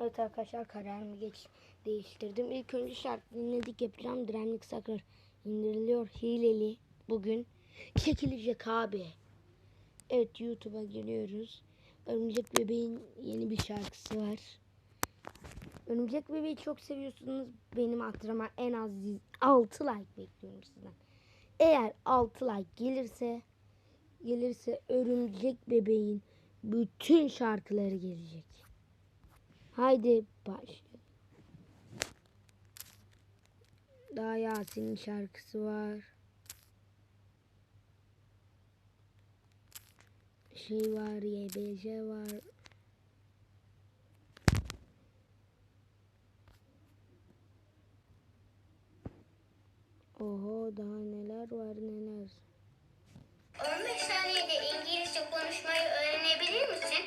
Evet arkadaşlar kararımı geç değiştirdim. İlk önce şarkı dinledik yapacağım. Direnlik sakın indiriliyor. Hileli bugün çekilecek abi. Evet YouTube'a giriyoruz. Örümcek Bebeğin yeni bir şarkısı var. Örümcek Bebeği çok seviyorsunuz. Benim aklıma en az 6 like bekliyorum sizden. Eğer 6 like gelirse gelirse Örümcek Bebeğin bütün şarkıları gelecek. Haydi baş. Daha Yasin'in şarkısı var. Şey var, YBJ var. Oho daha neler var neler. 15 saniyede İngilizce konuşmayı öğrenebilir misin?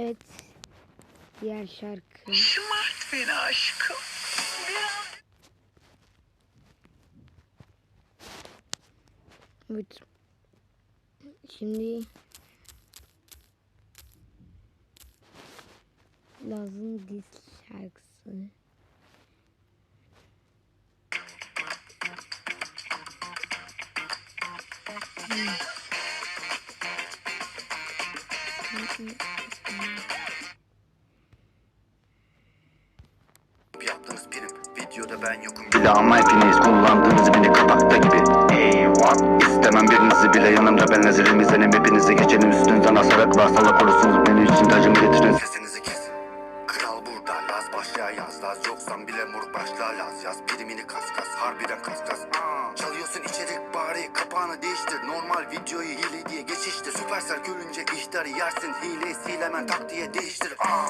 Evet. Diğer şarkı. Şımart beni aşkım. Biraz... Evet. Şimdi lazım diz şarkısı. Hmm. Videoda ben yokum. Bile ama hepiniz kullandınız beni kapakta gibi. Hey what istemem birinizi bile yanımda. Ben nazirim izlenim hepinizi geçelim üstünüzden asarak var salak olursunuz. Beni için tacımı getirin. Sesinizi kes. Kral burada. Laz başla yaz. Laz yoksan bile mur başla Laz yaz. Primini kas kas harbiden kas kas. Aa, Çalıyorsun içerik bari. Kapağını değiştir. Normal videoyu hile diye geçiştir. Süpersel görünce ihtarı yersin. Hile sil hemen tak diye değiştir. Aa,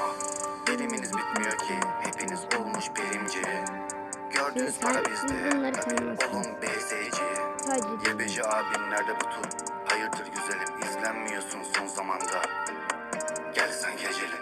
Periminiz bitmiyor ki Gördüğünüz para bizde. olun BSC Yebeci abin nerede bu tur? Hayırdır güzelim izlenmiyorsun son zamanda. Gel sen gecelin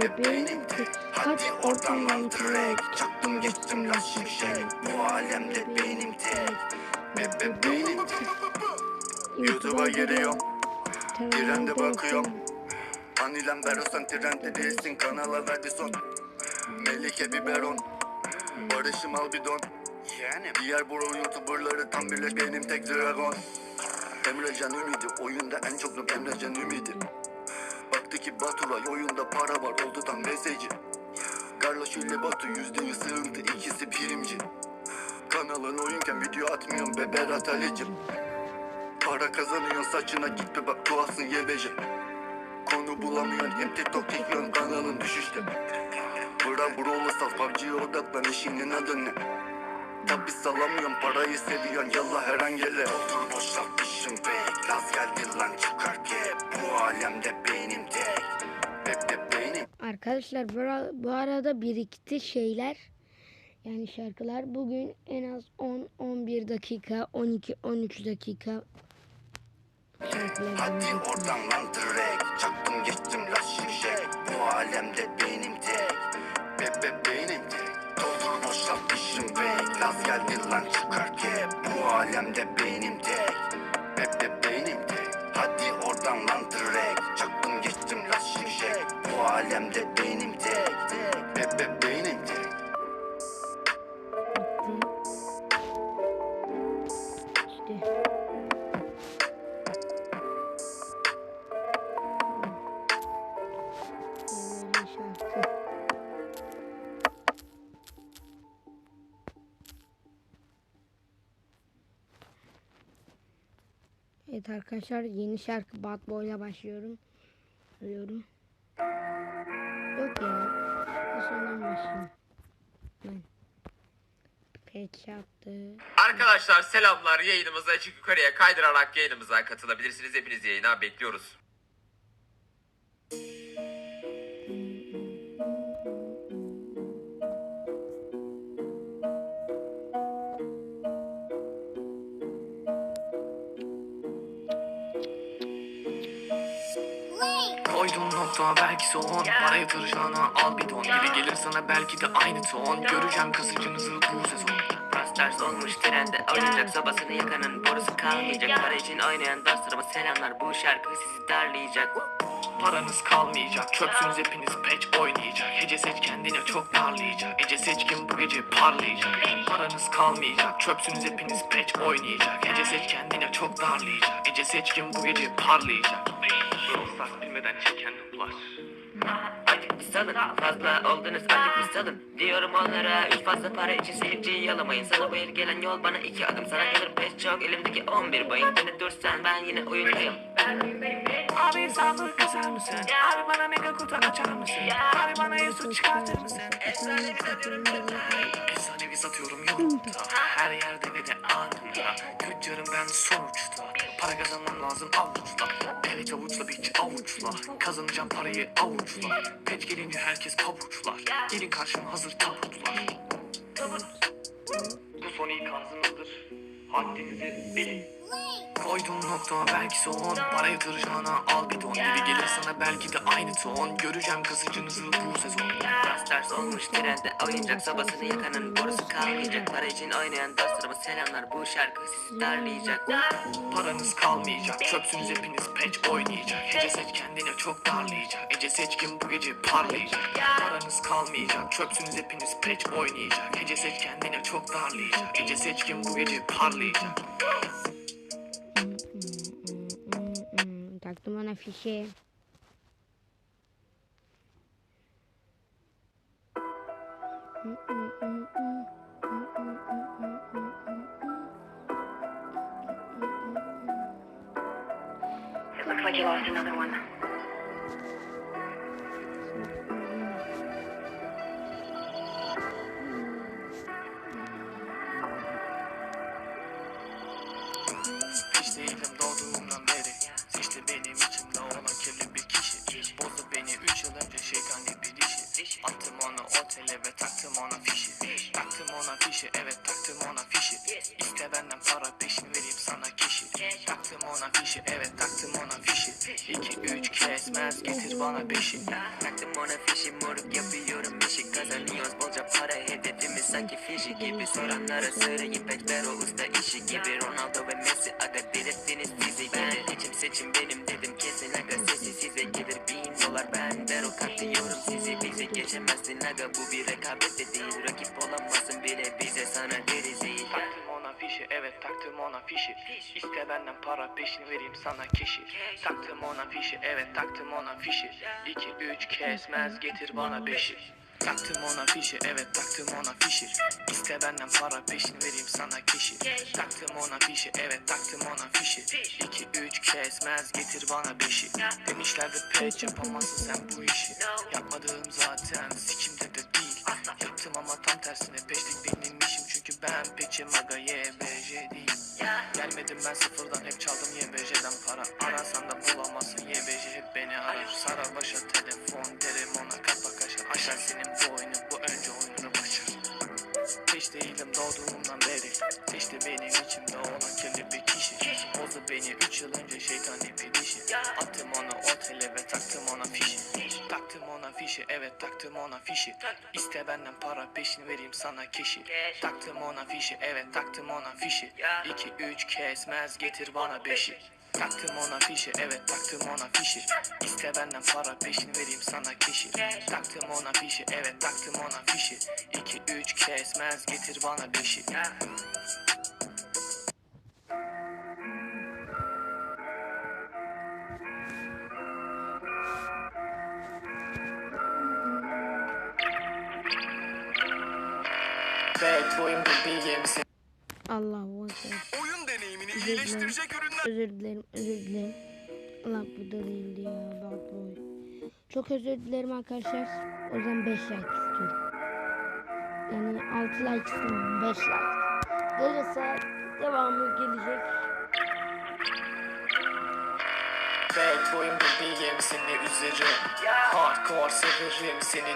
Bebe benim tek Hadi oradan lan direkt. Çaktım geçtim lan şimşek Bu alemde benim tek. Bebe benim YouTube'a giriyorum. Trende bakıyorum. Anilem Berosan trende değilsin. Kanala verdi son. Melike biberon Barış'ım al bidon Yani. Diğer bro youtuberları tam birleş benim tek dragon. Emrecan ümidi oyunda en çok Emrecan ümidi Baktı ki oyunda para var oldu tam mesajı. Carlos ile Batu yüzde yüz sığıntı ikisi primci Kanalın oyunken video atmıyorum be Berat Ali'cim. Para kazanıyorsun saçına git bir bak doğasın yebeci Konu bulamıyorsun hem TikTok çekiyorsun kanalın düşüşte. Bırak brawl'ı sal PUBG'ye odaklan işinin adı ne Tabi salamıyorum parayı seviyorsun. Yallah her an gele Doldur boşaltmışım pek. Laz geldi lan çıkar ki. Bu alemde benim tek. Hep hep benim Arkadaşlar bu, ara- bu arada birikti şeyler. Yani şarkılar. Bugün en az 10-11 dakika, 12-13 dakika şarkılar Hadi oradan lan direkt. Çaktım geçtim la şimşek. Bu alemde benim tek. Bebe benim tek Doldur boşaltmışım pek geldi lan çıkar ki Bu alemde benim tek. Bebe benim tek. Hadi oradan lan direkt. Çaktım geçtim la şimşek. Bu alemde arkadaşlar yeni şarkı Bad Boy'la başlıyorum. Arıyorum. Yok ya. Bir sondan başlayayım. Ben. Yaptı. Arkadaşlar selamlar. Yayınımızı açık yukarıya kaydırarak yayınımıza katılabilirsiniz. Hepiniz yayına bekliyoruz. Nokta belki son Para yatıracağına al bir don Gibi gelir sana belki de aynı ton. Göreceğim kasıcınızı bu sezon. Ters olmuş trende. Oynayacak sobasını yakanın borusu kalmayacak. Para için oynayan dostlarıma selamlar. Bu şarkı sizi darlayacak. Paranız kalmayacak. Çöpsünüz hepiniz patch oynayacak. Hece seç kendine çok darlayacak Ece seçkin bu gece parlayacak. Paranız kalmayacak. Çöpsünüz hepiniz patch oynayacak. Hece seç kendine çok darlayacak. Ece seçkin bu gece parlayacak Ruhsat bilmeden çeken Acık bir salın fazla oldunuz acık bir salın Diyorum onlara üç fazla para için seyirciyi yalamayın. Sana bu el gelen yol bana iki adım. Sana kalır pes çok elimdeki on bir bayım Beni dursan ben yine oyundayım. Abi hesabı kasar mısın? Abi bana mega kutu açar mısın? Abi bana Yusuf çıkartır mısın? Efsanevi satıyorum yolunda Her yerde ve de anında. Tüccarım ben sonuçta. Para kazanmam lazım avuçla. Evet avuçla biç avuçla. Kazanacağım parayı avuçla. Peç gelince herkes pabuçlar. Gelin karşıma hazır tavuklar Bu son ikazınızdır Haddinizi bilin Koydum nokta belki son. Para yatıracağına al bir don Gibi gelir sana. Belki de aynı ton. Göreceğim kazıcınızı bu sezon. Ders ders olmuş trende oyuncak Sobasını yakanın borusu kalmayacak. Para için oynayan dostlarıma selamlar. Bu şarkı sizi darlayacak. Paranız kalmayacak. Çöpsünüz hepiniz peç oynayacak. Hece seç kendine çok darlayacak. Ece seçkin bu gece parlayacak. Paranız kalmayacak. Çöpsünüz hepiniz peç oynayacak. Hece seç kendine çok darlayacak. Ece seçkin bu gece parlayacak Ona fişe. It looks like you lost another one. Taktım ona fişi evet taktım ona fişi. 2 3 kesmez getir bana beşi. Taktım ona fişi moruk yapıyorum işi. Kazanıyoruz bolca para hedefimiz sanki fişi gibi. Soranlara söyleyip Pedro usta işi gibi. Ronaldo ve Messi aga delirdiniz sizi gibi. Seçim seçim benim dedim kesin aga sesi size gelir. Bin dolar ben Vero katlıyorum sizi. Bize geçemezsin aga bu bir rekabet de değil. Rakip olamazsın bile bize sana deriz iyi ona fişi. Evet taktım ona fişi. İste benden para peşin vereyim sana kişi Taktım ona fişi. Evet taktım ona fişi. 2 3 kesmez getir bana beşi. Taktım ona fişi. Evet taktım ona fişi. İste benden para peşin vereyim sana kişi Taktım ona fişi. Evet taktım ona fişi. 2 3 kesmez getir bana beşi. Demişlerdi pek yapamazsın sen bu işi. Yapmadığım zaten sikimde de değil. Yaptım ama tam tersine peşlik Çünkü ben peçim aga YBJ değil. Gelmedim ben sıfırdan hep çaldım YBJ'den para. Arasan da bulamazsın YBJ hep beni arar Sarar başa telefon derim ona kapa kaşar. Aşar senin bu oyunu bu önce oyununu başar. Hiç değilim doğduğumdan beri evet taktım ona fişi. İste benden para peşin vereyim sana kişi Taktım ona fişi evet taktım ona fişi. 2 3 kesmez getir bana beşi. Taktım ona fişi evet taktım ona fişi. İste benden para peşin vereyim sana kişi Taktım ona fişi evet taktım ona fişi. 2 3 kesmez getir bana beşi Bad boy'um bebeğim seni Allahu Ekber. Oyun deneyimini Özür iyileştirecek ürünler Özür dilerim, özür dilerim. Allah bu da değildi ya. Bad boy. Çok özür dilerim arkadaşlar. O yüzden 5 like istiyorum. Yani 6 like istemiyorum. 5 like. Gelirse devamı gelecek. Bad boy'um bebeğim seni üzerim Hardcore severim seni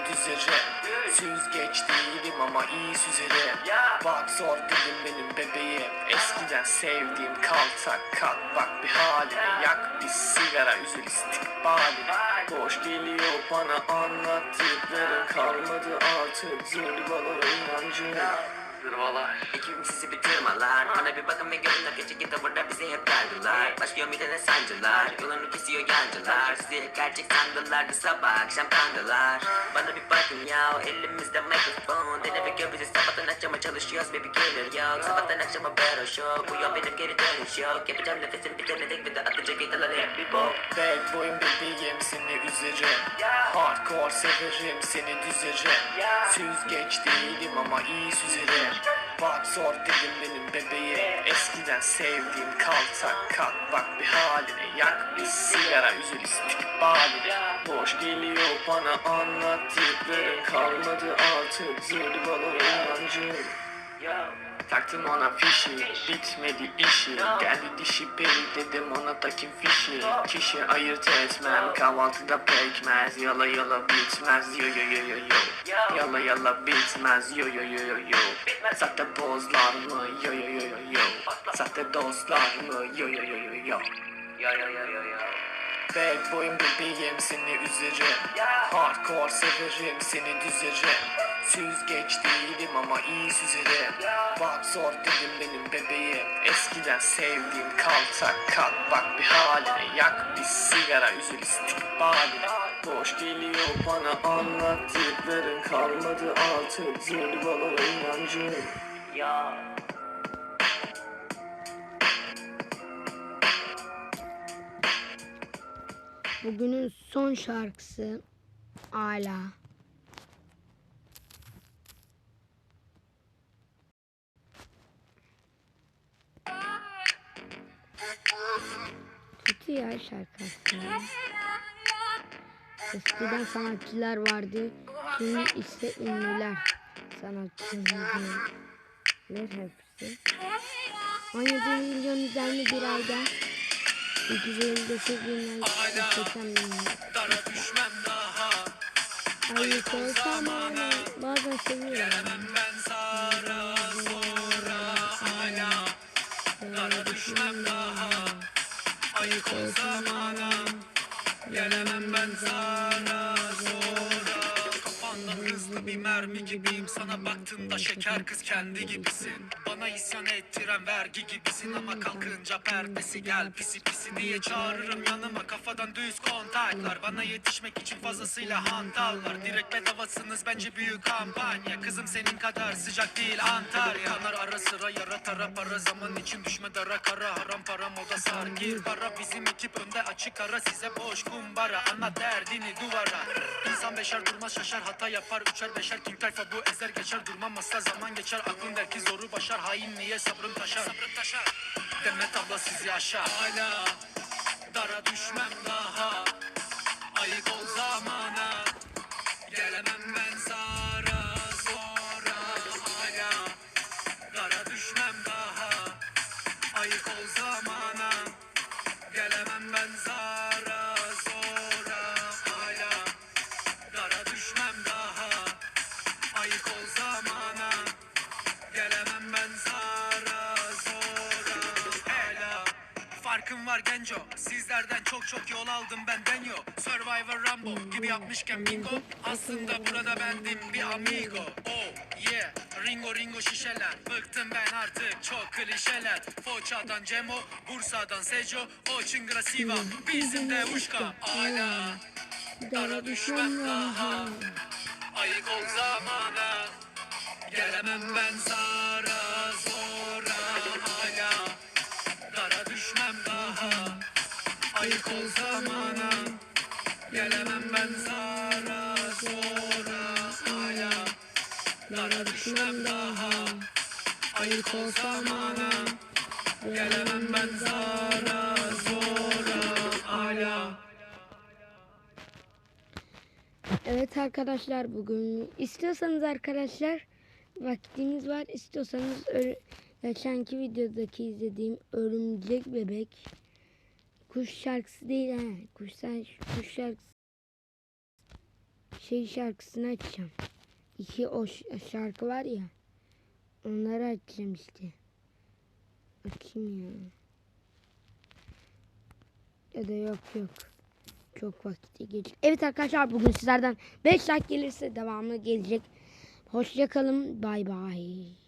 düzerim Süzgeç değilim ama iyi süzerim. Bak zor dilim benim bebeğim. Eskiden sevdiğim kaltak kalk bak bir haline Yak bir sigara üzül istikbaline Boş geliyor bana anlattıkların Kalmadı artık. Zırvalara inancım Zırvalar Ekibim sizi bitirmeler Bana bir bakın ve görün akıcı git burada bizi hep derdiler Başlıyor midene sancılar. Yolunu kesiyor yancılar. Sizi hep gerçek sandılar. Sabah akşam kandılar. Bana bir bakın ya elimizde mikrofon. Deneme gör bizi. Sabahtan akşama çalışıyoruz baby gelir yok. Sabahtan akşama battle show. Bu yol benim geri dönüş yok. Yapacağım nefesim bitirmedik bir de atacak gitarlar hep bir bok. Bad boy'um bebeğim seni üzerim Hardcore severim seni düzerim Süzgeç değilim ama iyi süzerim Bak zor dedim benim bebeğim. Eskiden sevdiğim kaltak kalk bak bir haline Yak bir sigara. Üzül istikbaline Boş geliyor bana anlattıkların Kalmadı artık zırvalara inancım Taktım ona fişi Bitmedi işi Geldi dişi peri dedim ona takayım fişi Kişi ayırt etmem Kahvaltıda pekmez Yala yala bitmez Yo yo yo yo yo Yala yala bitmez Yo yo yo yo yo Sahte bozlar mı Yo yo yo yo yo Sahte dostlar mı Yo yo yo yo yo Yo yo yo yo yo. Bad boyum bebeğim seni üzerim Hardcore severim seni düzerim Süzgeç değilim ama iyi süzerim Bak zor dedim benim bebeğim Eskiden sevdiğim kaltak kalk bak bir haline Yak bir sigara üzül istikbaline Boş geliyor bana anlattıkların Kalmadı artık zırvalara inancım Ya. Bugünün son şarkısı Ala. Ya şarkı. Eskiden sanatçılar vardı. Şimdi ise ünlüler. Sanatçılar hepsi. 17 milyon izlenme bir ayda. 259 bin like. 80 bin like. Ayıp olsam hala bazen seviyorum. Zora düşmem daha Ayıp olsam hala Gelemem ben sana Hızlı bir mermi gibiyim. Sana baktığımda şeker kız kendi gibisin. Bana isyan ettiren vergi gibisin. Ama kalkınca perdesi gel pisi pisi diye çağırırım yanıma. Kafadan düz kontaklar. Bana yetişmek için fazlasıyla hantallar. Direkt bedavasınız bence büyük kampanya. Kızım senin kadar sıcak değil Antalya. Kanar ara sıra yara tara para. Zaman için düşme dara kara. Haram para moda sar. Gir para Bizim ekip önde açık ara. Size boş kumbara. Ana derdini duvara. İnsan beşer durmaz şaşar hata yapar Üçer beşer king tayfa bu? Ezer geçer Durmam asla zaman geçer. Aklın der ki zoru başar Hain niye sabrım taşar? Sabrım taşar. Demet abla sizi aşar. Hala Dara düşmem daha. Ayık ol zamana. Gelemem ben zara zora. Hala Dara düşmem daha. Ayık ol zamana Var genco. Sizlerden çok çok yol aldım benden yok Survivor Rambo gibi yapmışken bingo. Aslında burada bendim bir amigo. Oh yeah. Ringo ringo şişeler. Bıktım ben artık çok klişeler. Foça'dan Cemo Bursa'dan Seco O çıngıra Siva Bizim de Uşka. Ala Dara düşmem daha Ayık ol zamana. Gelemem ben zara Evet arkadaşlar bugün istiyorsanız arkadaşlar vaktiniz var. İstiyorsanız geçenki videodaki izlediğim örümcek bebek kuş şarkısı değil ha kuş, kuş şarkısı şey şarkısını açacağım. İki o şarkı var ya onları açacağım işte. Açayım ya. Ya da yok yok. Çok vakti geç. Evet arkadaşlar bugün sizlerden 5 like gelirse devamı gelecek. Hoşça kalın. Bay bay.